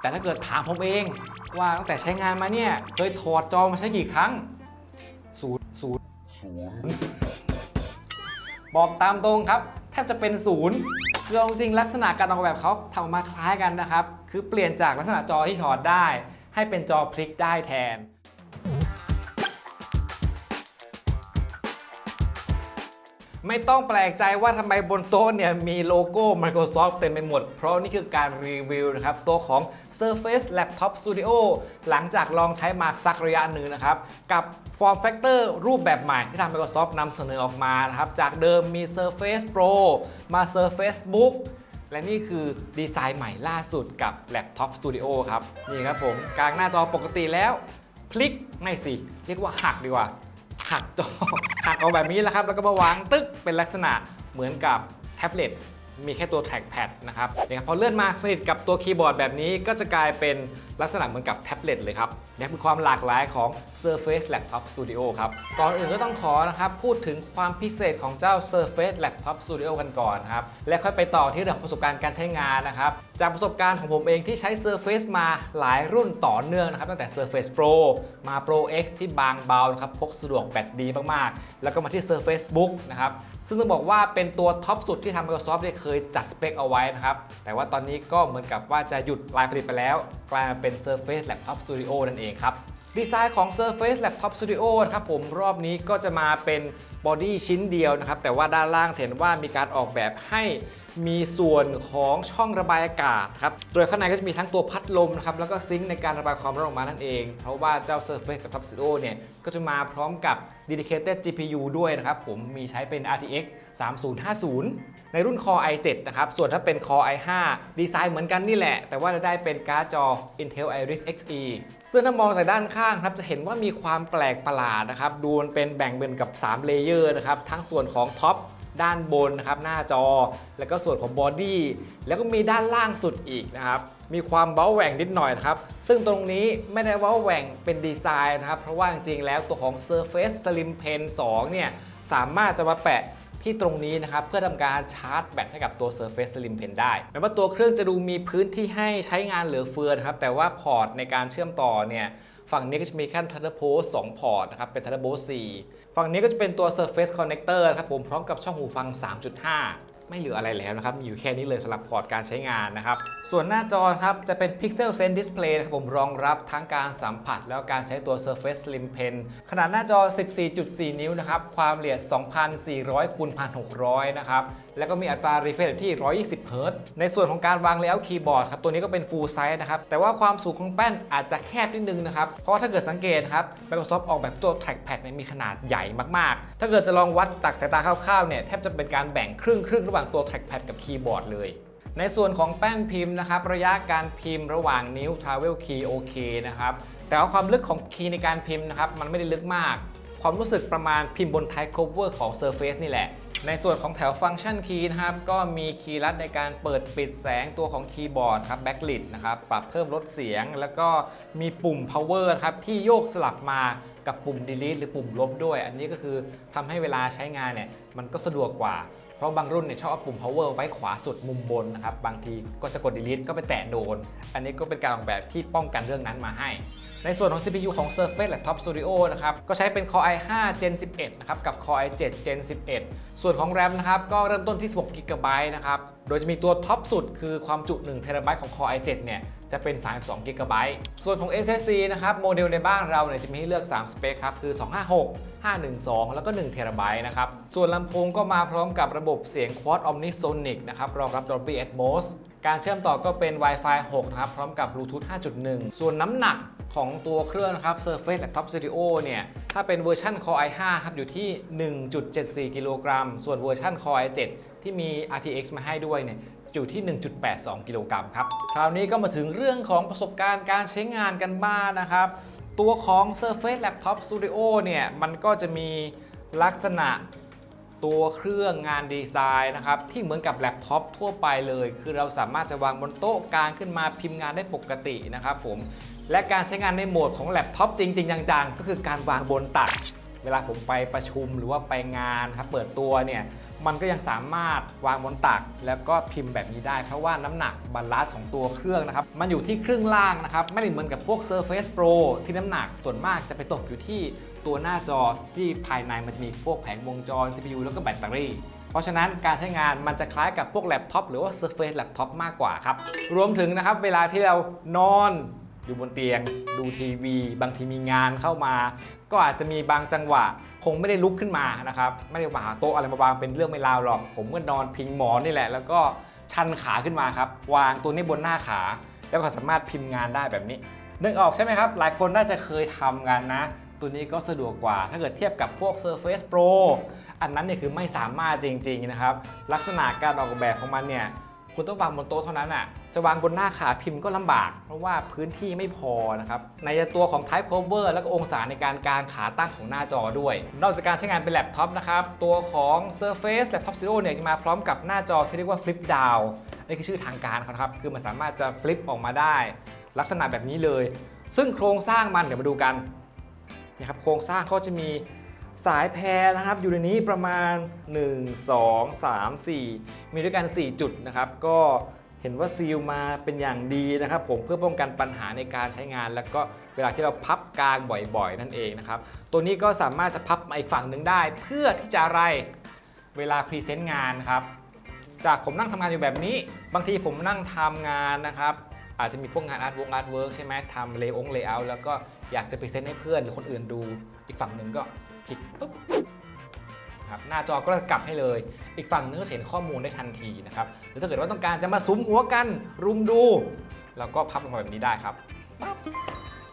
แต่ถ้าเกิดถามผมเองว่าตั้งแต่ใช้งานมาเนี่ย เคยถอดจอมาใช้กี่ครั้งศูนย์ศูนย์บอกตามตรงครับ แทบจะเป็นศูนย์คือเอาจริงๆลักษณะการออกแบบเขาทำออกมาคล้ายกันนะครับ คือเปลี่ยนจากลักษณะจอที่ถอดได้ ให้เป็นจอพลิกได้แทน ไม่ต้องแปลกใจว่าทำไมบนโต๊ะเนี่ยมีโลโก้ Microsoft เต็มไปหมด เพราะนี่คือการรีวิวนะครับตัวของ Surface Laptop Studio หลังจากลองใช้มาสักระยะหนึ่งนะครับ กับ Form Factor รูปแบบใหม่ที่ทาง Microsoft นำเสนอออกมานะครับ จากเดิมมี Surface Pro มา Surface Book และนี่คือดีไซน์ใหม่ล่าสุดกับ Laptop Studio ครับ นี่ครับผมกลางหน้าจอปกติแล้ว พลิกไม่สิ เรียกว่าหักดีกว่า หักจอหักเอาแบบนี้แหละครับ แล้วก็มาวางตึ๊กเป็นลักษณะเหมือนกับแท็บเล็ต มีแค่ตัว trackpad นะครับเนี่ยครับพอเลื่อนมาสนิทกับตัวคีย์บอร์ดแบบนี้ก็จะกลายเป็นลักษณะเหมือนกับแท็บเล็ตเลยครับนี่คือความหลากหลายของ Surface Laptop Studio ครับก่อนอื่นก็ต้องขอนะครับพูดถึงความพิเศษของเจ้า Surface Laptop Studio กันก่อนครับและค่อยไปต่อที่เรื่องของประสบการณ์การใช้งานนะครับจากประสบการณ์ของผมเองที่ใช้ Surface มาหลายรุ่นต่อเนื่องนะครับตั้งแต่ Surface Pro มา Pro X ที่บางเบานะครับพกสะดวกแบตดีมากๆ แล้วก็มาที่ Surface Book นะครับ ซึ่งต้องบอกว่าเป็นตัวท็อปสุดที่ทาง Microsoft ได้เคยจัดสเปคเอาไว้นะครับ แต่ว่าตอนนี้ก็เหมือนกับว่าจะหยุดลายผลิตไปแล้ว กลายมาเป็น Surface Laptop Studio นั่นเองครับดีไซน์ของ Surface Laptop Studio นะครับผมรอบนี้ก็จะมาเป็นบอดี้ชิ้นเดียวนะครับ แต่ว่าด้านล่างเห็นว่ามีการออกแบบให้ มีส่วนของช่องระบายอากาศครับ โดยข้างในก็จะมีทั้งตัวพัดลมนะครับ แล้วก็ซิงค์ในการระบายความร้อนออกมานั่นเอง เพราะว่าเจ้า Surface Laptop s t u d o เนี่ย ก็จะมาพร้อมกับ dedicated GPU ด้วยนะครับ ผมมีใช้เป็น RTX 3050 ในรุ่น Core i7 นะครับ ส่วนถ้าเป็น Core i5 ดีไซน์เหมือนกันนี่แหละ แต่ว่าจะได้เป็นการ์ดจอ Intel Iris Xe ซึ่งถ้ามองจากด้านข้างครับ จะเห็นว่ามีความแปลกประหลาดนะครับ ดูมันเป็นแบ่งเป็นกับ 3 เลเยอร์นะครับ ทั้งส่วนของท็อป ด้านบนนะครับหน้าจอ แล้วก็ส่วนของบอดี้แล้วก็มีด้านล่างสุดอีกนะครับมีความเว้าแหว่งนิดหน่อยนะครับซึ่งตรงนี้ไม่ได้เว้าแหว่งเป็นดีไซน์นะครับเพราะว่าจริงๆแล้วตัวของ Surface Slim Pen 2 เนี่ยสามารถจะมาแปะที่ตรงนี้นะครับเพื่อทำการชาร์จแบตให้กับตัว Surface Slim Pen ได้แม้ว่าตัวเครื่องจะดูมีพื้นที่ให้ใช้งานเหลือเฟือนะครับแต่ว่าพอร์ตในการเชื่อมต่อเนี่ย ฝั่งนี้ก็จะมีแค่ Thunderbolt 2 พอร์ตนะครับ เป็น Thunderbolt 4 ฝั่งนี้ก็จะเป็นตัว Surface Connector ครับผม พร้อมกับช่องหูฟัง 3.5 ไม่เหลืออะไรแล้วนะครับ มีอยู่แค่นี้เลยสำหรับพอร์ตการใช้งานนะครับ ส่วนหน้าจอครับจะเป็น Pixel Sense Display นะครับผมรองรับทั้งการสัมผัส แล้วการใช้ตัว Surface Slim Pen ขนาดหน้าจอ 14.4 นิ้วนะครับ ความละเอียด 2,400คูณ1,600 นะครับ แล้วก็มีอัตรา refresh ที่ 120 Hz ในส่วนของการวางเลเยอร์คีย์บอร์ดครับ ตัวนี้ก็เป็น full size นะครับ แต่ว่าความสูงของแป้นอาจจะแคบนิดนึงนะครับ เพราะว่าถ้าเกิดสังเกตครับ Microsoft ออกแบบตัว trackpad เนี่ยมีขนาดใหญ่มากๆ ถ้าเกิดจะลองวัดตักสายตาคร่าวๆเนี่ยแทบจะเป็นการแบ่งครึ่งครึ่งระหว่างตัว trackpad กับคีย์บอร์ดเลย ในส่วนของแป้นพิมพ์นะครับ ระยะการพิมพ์ระหว่างนิ้ว travel key โอเคนะครับ แต่ว่าความลึกของคีย์ในการพิมพ์นะครับ มันไม่ได้ลึกมาก ความรู้สึกประมาณพิมพ์บน type cover ของ Surface นี่แหละในส่วนของแถวฟังก์ชันคีย์นะครับ ก็มีคีย์ลัดในการเปิดปิดแสงตัวของคีย์บอร์ดครับ backlit นะครับ ปรับเพิ่มลดเสียง แล้วก็มีปุ่ม power ครับ ที่โยกสลับมากับปุ่ม delete หรือปุ่มลบด้วย อันนี้ก็คือทำให้เวลาใช้งานเนี่ย มันก็สะดวกกว่า เพราะบางรุ่นเนี่ยชอบเอาปุ่ม power ไว้ขวาสุดมุมบนนะครับ บางทีก็จะกด delete ก็ไปแตะโดน อันนี้ก็เป็นการออกแบบที่ป้องกันเรื่องนั้นมาให้ ในส่วนของ CPU ของ Surface Laptop Studio นะครับ ก็ใช้เป็น Core i5 Gen 11 นะครับ กับ Core i7 Gen 11 ส่วนของ RAM นะครับ ก็เริ่มต้นที่ 16 GB นะครับ โดยจะมีตัวท็อปสุดคือความจุ1 TB ของ Core i7 เนี่ย จะเป็น 32 GB ส่วนของ SSD นะครับ โมเดลในบ้านเราเนี่ยจะมีให้เลือก 3 สเปคครับ คือ 256 512 แล้วก็1 TB นะครับ ส่วนลำโพงก็มาพร้อมกับระบบเสียง Quad Omnisonic นะครับ รองรับ Dolby Atmos การเชื่อมต่อก็เป็น Wi-Fi 6 นะครับ พร้อมกับ Bluetooth 5.1 ส่วนน้ำหนักของตัวเครื่องนะครับ Surface Laptop Studio เนี่ย ถ้าเป็นเวอร์ชัน Core i5 ครับ อยู่ที่ 1.74 กิโลกรัม ส่วนเวอร์ชัน Core i7 ที่มี RTX มาให้ด้วยเนี่ยอยู่ที่ 1.82 กิโลกรัมครับ คราวนี้ก็มาถึงเรื่องของประสบการณ์การใช้งานกันบ้างนะครับ ตัวของ Surface Laptop Studio เนี่ย มันก็จะมีลักษณะตัวเครื่องงานดีไซน์นะครับ ที่เหมือนกับแล็ปท็อปทั่วไปเลย คือเราสามารถจะวางบนโต๊ะกลางขึ้นมาพิมพ์งานได้ปกตินะครับผมและการใช้งานในโหมดของแล็ปท็อปจริงๆจังๆ ก็คือการวางบนตัก เวลาผมไปประชุมหรือว่าไปงานครับเปิดตัวเนี่ย มันก็ยังสามารถวางบนตัก แล้วก็พิมพ์แบบนี้ได้ เพราะว่าน้ำหนักบาลานซ์ของตัวเครื่องนะครับ มันอยู่ที่ครึ่งล่างนะครับ ไม่ได้เหมือนกับพวก Surface Pro ที่น้ำหนักส่วนมากจะไปตกอยู่ที่ตัวหน้าจอที่ภายในมันจะมีพวกแผงวงจร CPU แล้วก็แบตเตอรี่เพราะฉะนั้นการใช้งานมันจะคล้ายกับพวกแล็ปท็อปหรือว่า Surface Laptop มากกว่าครับ รวมถึงนะครับเวลาที่เรานอน อยู่บนเตียง ดูทีวี บางทีมีงานเข้ามา ก็อาจจะมีบางจังหวะ คงไม่ได้ลุกขึ้นมานะครับไม่ได้มาหาโต๊ะอะไรมาวางเป็นเรื่องไม่ราวหรอก ผมก็นอนพิงหมอนนี่แหละ แล้วก็ชันขาขึ้นมาครับวางตัวนี้บนหน้าขา แล้วก็สามารถพิมพ์งานได้แบบนี้นึกออกใช่ไหมครับ หลายคนน่าจะเคยทำกันนะ ตัวนี้ก็สะดวกกว่า ถ้าเกิดเทียบกับพวก Surface Pro อันนั้นเนี่ยคือไม่สามารถจริงๆนะครับ ลักษณะการออกแบบของมันเนี่ย คุณต้องวางบนโต๊ะเท่านั้นอะจะวางบนหน้าขาพิมพ์ก็ลำบาก เพราะว่าพื้นที่ไม่พอนะครับในตัวของ Type Cover แล้วก็องศาในการกางขาตั้งของหน้าจอด้วย นอกจากการใช้งานเป็นแล็ปท็อปนะครับตัวของ Surface Laptop Studio เนี่ยจะมาพร้อมกับหน้าจอที่เรียกว่า Flip Down นี่คือชื่อทางการครับคือมันสามารถจะ flip ออกมาได้ ลักษณะแบบนี้เลย ซึ่งโครงสร้างมันเดี๋ยวมาดูกันนะครับโครงสร้างก็จะมี สายแพรนะครับอยู่ในนี้ประมาณ 1 2 3 4 มีด้วยกัน 4 จุดนะครับ ก็เห็นว่าซีลมาเป็นอย่างดีนะครับ ผมเพื่อป้องกันปัญหาในการใช้งาน แล้วก็เวลาที่เราพับกลางบ่อยๆ นั่นเองนะครับ ตัวนี้ก็สามารถจะพับมาอีกฝั่งหนึ่งได้ เพื่อที่จะอะไรเวลาพรีเซนต์งานครับ จากผมนั่งทำงานอยู่แบบนี้ บางทีผมนั่งทำงานนะครับ อาจจะมีพวกงานอาร์ตวงอาร์ตเวิร์กใช่ไหมทำเลองเลเยอร์แล้วก็ อยากจะพรีเซนต์ให้เพื่อนหรือคนอื่นดู อีกฝั่งหนึ่งก็พลิกปุ๊บครับหน้าจอก็กลับให้เลย อีกฝั่งนึงก็เห็นข้อมูลได้ทันทีนะครับหรือถ้าเกิดว่าต้องการจะมาซุ้มหัวกันรุมดูเราก็พับลงมาแบบนี้ได้ครับปั๊บ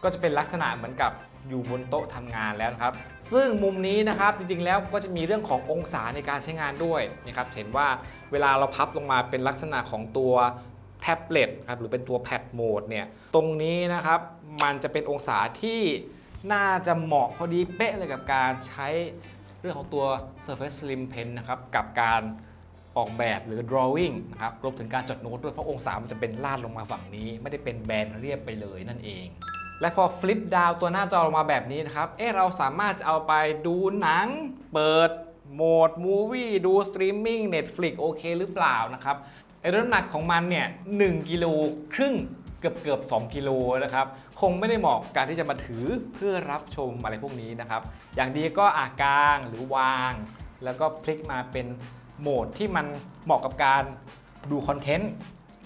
ก็จะเป็นลักษณะเหมือนกับอยู่บนโต๊ะทำงานแล้วนะครับ ซึ่งมุมนี้นะครับจริงๆแล้วก็จะมีเรื่องขององศาในการใช้งานด้วยนะครับเห็นว่าเวลาเราพับลงมาเป็นลักษณะของตัวแท็บเล็ตครับหรือเป็นตัวแพดโหมดเนี่ยตรงนี้นะครับ มันจะเป็นองศาที่น่าจะเหมาะพอดีเป๊ะเลยกับการใช้เรื่องของตัว Surface Slim Pen นะครับ กับการออกแบบหรือ drawing นะครับรวมถึงการจดโน้ตด้วยเพราะองศามันจะเป็นลาดลงมาฝั่งนี้ ไม่ได้เป็นแบนเรียบไปเลยนั่นเอง และพอฟลิปดาวตัวหน้าจอลงมาแบบนี้นะครับ เอ๊ะเราสามารถจะเอาไปดูหนัง เปิดโหมดมูวี่ดูสตรีมมิ่ง Netflix โอเคหรือเปล่านะครับไอ้น้ำหนักของมันเนี่ย1กิโลครึ่ง เกือบเกือบ2กิโลนะครับ คงไม่ได้เหมาะการที่จะมาถือเพื่อรับชมอะไรพวกนี้นะครับ อย่างดีก็อากางหรือวาง แล้วก็พลิกมาเป็นโหมดที่มันเหมาะกับการดูคอนเทนต์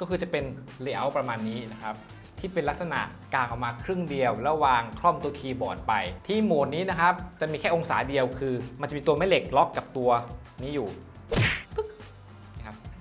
ก็คือจะเป็นเลเยอร์ประมาณนี้นะครับที่เป็นลักษณะกางออกมาครึ่งเดียว แล้ววางคล่อมตัวคีย์บอร์ดไป ที่โหมดนี้นะครับ จะมีแค่องศาเดียวคือ มันจะมีตัวแม่เหล็กล็อกกับตัวนี้อยู่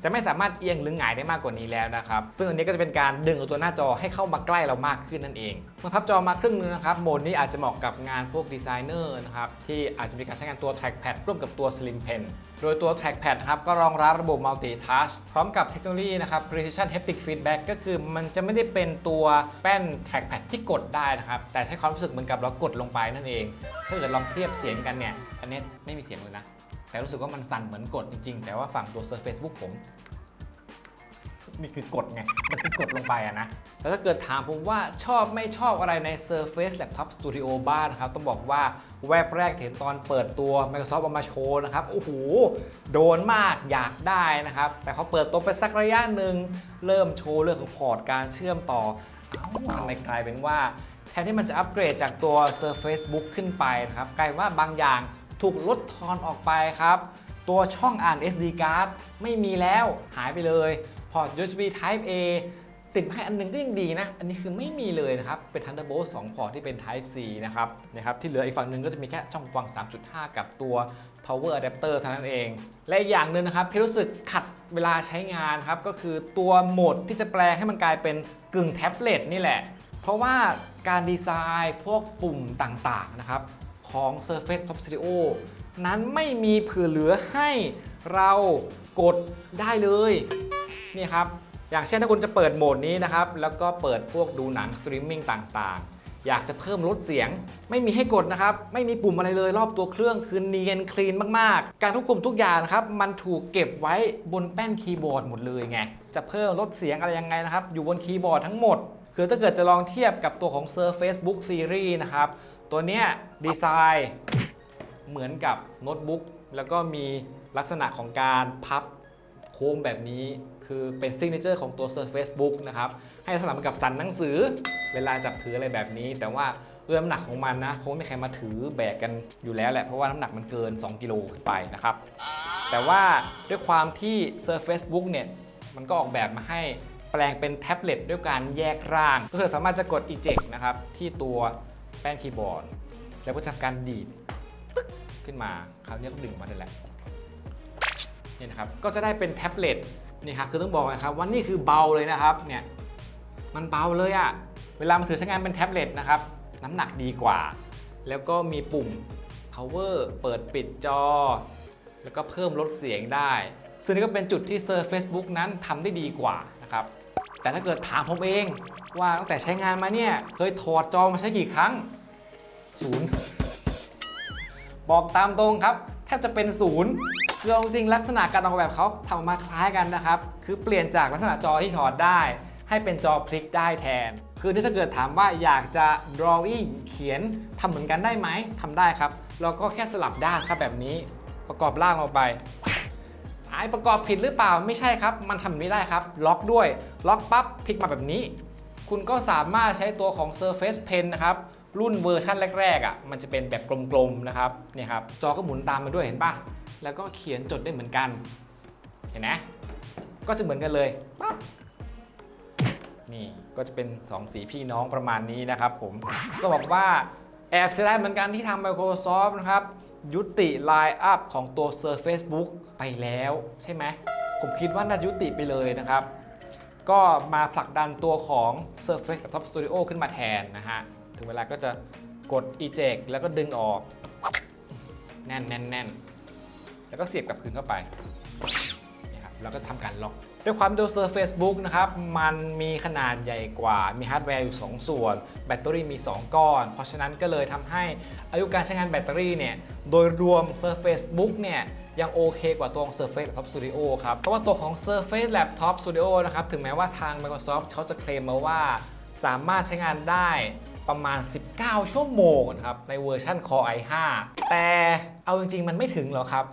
จะไม่สามารถเอียงหรือหงายได้มากกว่านี้แล้วนะครับ ซึ่งอันนี้ก็จะเป็นการดึงตัวหน้าจอให้เข้ามาใกล้เรามากขึ้นนั่นเอง เมื่อพับจอมาครึ่งนึงนะครับโหมดนี้อาจจะเหมาะกับงานพวกดีไซเนอร์นะครับที่อาจจะมีการใช้งานตัว trackpad ร่วมกับตัว slim pen โดยตัว trackpad นะครับก็รองรับระบบ multi touch พร้อมกับเทคโนโลยีนะครับ precision haptic feedback ก็คือมันจะไม่ได้เป็นตัวแป้น trackpad ที่กดได้นะครับ แต่ใช้ความรู้สึกเหมือนกับเรากดลงไปนั่นเอง ถ้าเกิดลองเทียบเสียงกันเนี่ย อันนี้ไม่มีเสียงเลยนะ แต่รู้สึกว่ามันสั่นเหมือนกดจริงๆ แต่ว่าฝั่งตัว Surface Book ผม นี่คือกดไง มันคือกดลงไปอะนะ แล้วถ้าเกิดถามผมว่าชอบไม่ชอบอะไรใน Surface Laptop Studio บ้างนะครับ ต้องบอกว่าแวบแรกเห็นตอนเปิดตัว Microsoft เอามาโชว์นะครับ โอ้โห โดนมากอยากได้นะครับ แต่พอเปิดตัวไปสักระยะหนึ่งเริ่มโชว์เรื่องของพอร์ตการเชื่อมต่อทำไมกลายเป็นว่าแทนที่มันจะอัปเกรดจากตัว Surface Book ขึ้นไปนะครับ กลายว่าบางอย่าง ถูกลดทอนออกไปครับ ตัวช่องอ่าน SD card ไม่มีแล้วหายไปเลยพอร์ต USB Type A ติดให้อันหนึงก็ยังดีนะ อันนี้คือไม่มีเลยนะครับ เป็น Thunderbolt 2 พอร์ตที่เป็น Type C นะครับนะครับ ที่เหลืออีกฝั่งหนึ่งก็จะมีแค่ช่องฟัง 3.5 กับตัว power adapter เท่านั้นเอง และอีกอย่างหนึ่งนะครับ ที่รู้สึกขัดเวลาใช้งานครับ ก็คือตัวโหมดที่จะแปลงให้มันกลายเป็นกึ่งแท็บเล็ตนี่แหละ เพราะว่าการดีไซน์พวกปุ่มต่างๆนะครับ ของ Surface Top Studio นั้นไม่มีเผื่อเหลือให้เรากดได้เลยนี่ครับอย่างเช่นถ้าคุณจะเปิดโหมดนี้นะครับ แล้วก็เปิดพวกดูหนังสตรีมมิ่งต่างๆ อยากจะเพิ่มลดเสียง ไม่มีให้กดนะครับ ไม่มีปุ่มอะไรเลยรอบตัวเครื่องคือเนียนคลีนมากๆ การควบคุมทุกอย่างนะครับ มันถูกเก็บไว้บนแป้นคีย์บอร์ดหมดเลยไง จะเพิ่มลดเสียงอะไรยังไงนะครับ อยู่บนคีย์บอร์ดทั้งหมด คือถ้าเกิดจะลองเทียบกับตัวของ Surface Book Series นะครับ ตัวเนี้ยดีไซน์เหมือนกับโน้ตบุ๊กแล้วก็มีลักษณะของการพับโค้งแบบนี้ คือเป็นซิงเกิลของตัว Surface Book นะครับ ให้สลับกับสันหนังสือ เวลาจับถืออะไรแบบนี้ แต่ว่าด้วยน้ำหนักของมันนะคงไม่ใครมาถือแบกกันอยู่แล้วแหละเพราะว่าน้ำหนักมันเกิน 2 กิโลขึ้นไปนะครับ แต่ว่าด้วยความที่ Surface Book เนี่ยมันก็ออกแบบมาให้แปลงเป็นแท็บเล็ตด้วยการแยกร่าง ก็คือสามารถจะกด eject นะครับที่ตัว แป้นคีย์บอร์ด แล้วก็จะทำการดีดปึ๊กขึ้นมาคราวนี้ก็ดึงมาได้แหละนี่นะครับ ก็จะได้เป็นแท็บเล็ตนี่ครับคือต้องบอกนะครับว่านี่คือเบาเลยนะครับเนี่ยมันเบาเลยอะเวลามาถือใช้งานเป็นแท็บเล็ตนะครับน้ำหนักดีกว่า แล้วก็มีปุ่ม power เปิดปิดจอ แล้วก็เพิ่มลดเสียงได้ ซึ่งนี่ก็เป็นจุดที่ Surface Book นั้นทำได้ดีกว่านะครับแต่ถ้าเกิดถามผมเอง ว่าตั้งแต่ใช้งานมาเนี่ย เคยถอดจอมาใช้กี่ครั้งศูนย์บอกตามตรงครับ แทบจะเป็นศูนย์คือจริงๆลักษณะการออกแบบเขาทำมาคล้ายกันนะครับ คือเปลี่ยนจากลักษณะจอที่ถอดได้ ให้เป็นจอพลิกได้แทน คือถ้าเกิดถามว่าอยากจะ drawing เขียนทำเหมือนกันได้ไหมทำได้ครับเราก็แค่สลับด้านครับแบบนี้ประกอบร่างลงไปไอประกอบผิดหรือเปล่าไม่ใช่ครับ มันทำแบบนี้ได้ครับ ล็อกด้วย ล็อกปั๊บพลิกมาแบบนี้ คุณก็สามารถใช้ตัวของ Surface Pen นะครับรุ่นเวอร์ชันแรกๆอะมันจะเป็นแบบกลมๆนะครับเนี่ยครับจอก็หมุนตามมาด้วยเห็นปะแล้วก็เขียนจดได้เหมือนกัน เห็นไหมก็จะเหมือนกันเลยปั๊บนี่ก็จะเป็น 2 สีพี่น้องประมาณนี้นะครับผมก็บอกว่าแอบเสียดายเหมือนกันที่ทาง Microsoft นะครับ ยุติไลน์อัพของตัว Surface Book ไปแล้วใช่ไหมผมคิดว่าน่ายุติไปเลยนะครับ ก็มาผลักดันตัวของ Surface Laptop Studio ขึ้นมาแทนนะฮะ ถึงเวลาก็จะกด eject แล้วก็ดึงออก แน่นแน่นแน่นแล้วก็เสียบกลับคืนเข้าไปนี่ครับแล้วก็ทำการล็อก ด้วยความที่ตัว Surface Book นะครับ มันมีขนาดใหญ่กว่า มีฮาร์ดแวร์อยู่ 2 ส่วน แบตเตอรี่มี 2 ก้อน เพราะฉะนั้นก็เลยทำให้อายุการใช้งานแบตเตอรี่เนี่ย โดยรวม Surface Book เนี่ยยังโอเคกว่าตัวของ Surface Laptop Studio ครับ เพราะว่าตัวของ Surface Laptop Studio นะครับ ถึงแม้ว่าทาง Microsoft เขาจะเคลมมาว่า สามารถใช้งานได้ประมาณ 19 ชั่วโมงนะครับ ในเวอร์ชัน Core i5 แต่เอาจริงๆ มันไม่ถึงหรอกครับ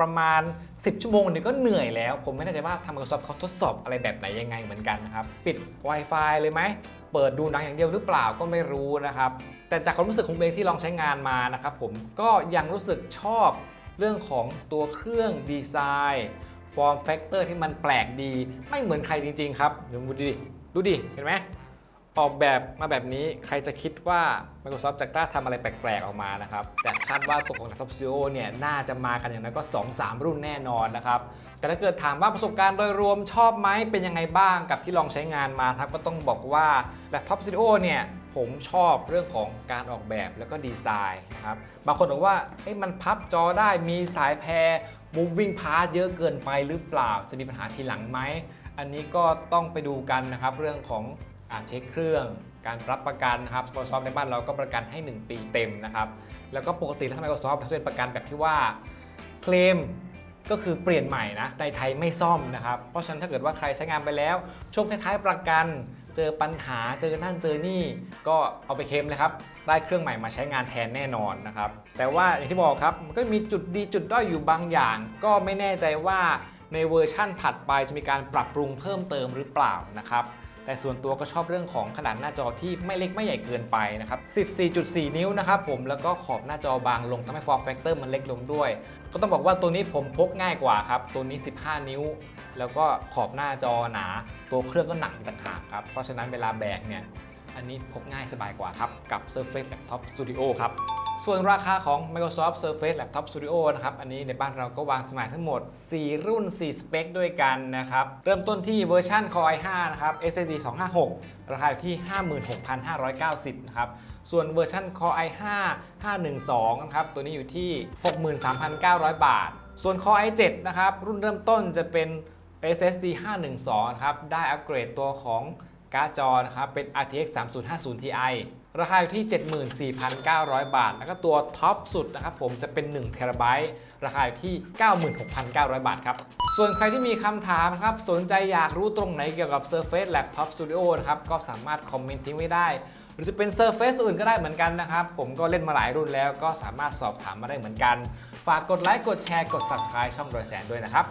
ประมาณ 10 ชั่วโมงนี่ก็เหนื่อยแล้ว ผมไม่แน่ใจว่าทาง Microsoft เขาทดสอบอะไรแบบไหนยังไงเหมือนกันนะครับ ปิด Wi-Fi เลยไหม เปิดดูหนังอย่างเดียวหรือเปล่าก็ไม่รู้นะครับ แต่จากความรู้สึกของเองที่ลองใช้งานมานะครับผมก็ยังรู้สึกชอบเรื่องของตัวเครื่องดีไซน์ฟอร์มแฟกเตอร์ที่มันแปลกดี ไม่เหมือนใครจริง ๆ ครับเดี๋ยวดูดิดูดิเห็นไหม ออกแบบมาแบบนี้ใครจะคิดว่า Microsoft จะกล้าทำอะไรแปลกๆออกมานะครับ แต่คาดว่าตัวของ Laptop Studio เนี่ยน่าจะมากันอย่างนั้นก็ 2-3 รุ่นแน่นอนนะครับ แต่ถ้าเกิดถามว่าประสบการณ์โดยรวมชอบไหมเป็นยังไงบ้างกับที่ลองใช้งานมาครับ ก็ต้องบอกว่า Laptop Studio เนี่ยผมชอบเรื่องของการออกแบบแล้วก็ดีไซน์นะครับ บางคนบอกว่าเอ้มันพับจอได้มีสายแพร moving part เยอะเกินไปหรือเปล่า จะมีปัญหาทีหลังไหม อันนี้ก็ต้องไปดูกันนะครับ เรื่องของ เช็คเครื่อง การรับประกันนะครับ Microsoft ในบ้านเราก็ประกันให้ 1 ปีเต็มนะครับ แล้วก็ปกติแล้วทาง Microsoft เขาเป็นประกันแบบที่ว่าเคลมก็คือเปลี่ยนใหม่นะในไทยไม่ซ่อมนะครับ เพราะฉะนั้นถ้าเกิดว่าใครใช้งานไปแล้ว ช่วงท้ายๆประกันเจอปัญหาเจอนั่นเจอนี่ ก็เอาไปเคลมเลยครับ ได้เครื่องใหม่มาใช้งานแทนแน่นอนนะครับ แต่ว่าอย่างที่บอกครับมันก็มีจุดดีจุดด้อยอยู่บางอย่าง ก็ไม่แน่ใจว่าในเวอร์ชั่นถัดไปจะมีการปรับปรุงเพิ่มเติมหรือเปล่านะครับ แต่ส่วนตัวก็ชอบเรื่องของขนาดหน้าจอที่ไม่เล็กไม่ใหญ่เกินไปนะครับ 14.4 นิ้วนะครับผม แล้วก็ขอบหน้าจอบางลงทำให้ฟอร์มแฟกเตอร์มันเล็กลงด้วย ก็ต้องบอกว่าตัวนี้ผมพกง่ายกว่าครับ ตัวนี้ 15 นิ้ว แล้วก็ขอบหน้าจอหนา ตัวเครื่องก็หนักอีกต่างหากครับ เพราะฉะนั้นเวลาแบกเนี่ย อันนี้พกง่ายสบายกว่าครับ กับ Surface Laptop Studio ครับ ส่วนราคาของ Microsoft Surface Laptop Studio นะครับ อันนี้ในบ้านเราก็วางจำหน่ายทั้งหมด 4 รุ่น 4 สเปคด้วยกันนะครับ เริ่มต้นที่เวอร์ชัน Core i5 นะครับ SSD 256 ราคาอยู่ที่ 56,590 นะครับ ส่วนเวอร์ชัน Core i5 512 นะครับ ตัวนี้อยู่ที่ 63,900 บาท ส่วน Core i7 นะครับ รุ่นเริ่มต้นจะเป็น SSD 512นะครับ ได้อัปเกรดตัวของ การ์ดจอนะครับเป็น RTX 3050 Ti ราคาอยู่ที่ 74,900 บาท แล้วก็ตัวท็อปสุดนะครับผมจะเป็น1 t b ราคาอยู่ที่ 96,900 บาทครับ ส่วนใครที่มีคำถามครับ สนใจอยากรู้ตรงไหนเกี่ยวกับ Surface Laptop Studio นะครับ ก็สามารถคอมเมนต์ทิ้งไว้ได้ หรือจะเป็น Surface อื่นก็ได้เหมือนกันนะครับ ผมก็เล่นมาหลายรุ่นแล้ว ก็สามารถสอบถามมาได้เหมือนกัน ฝากกดไลค์กดแชร์กด Subscribe ช่องโดยแสนด้วยนะครับ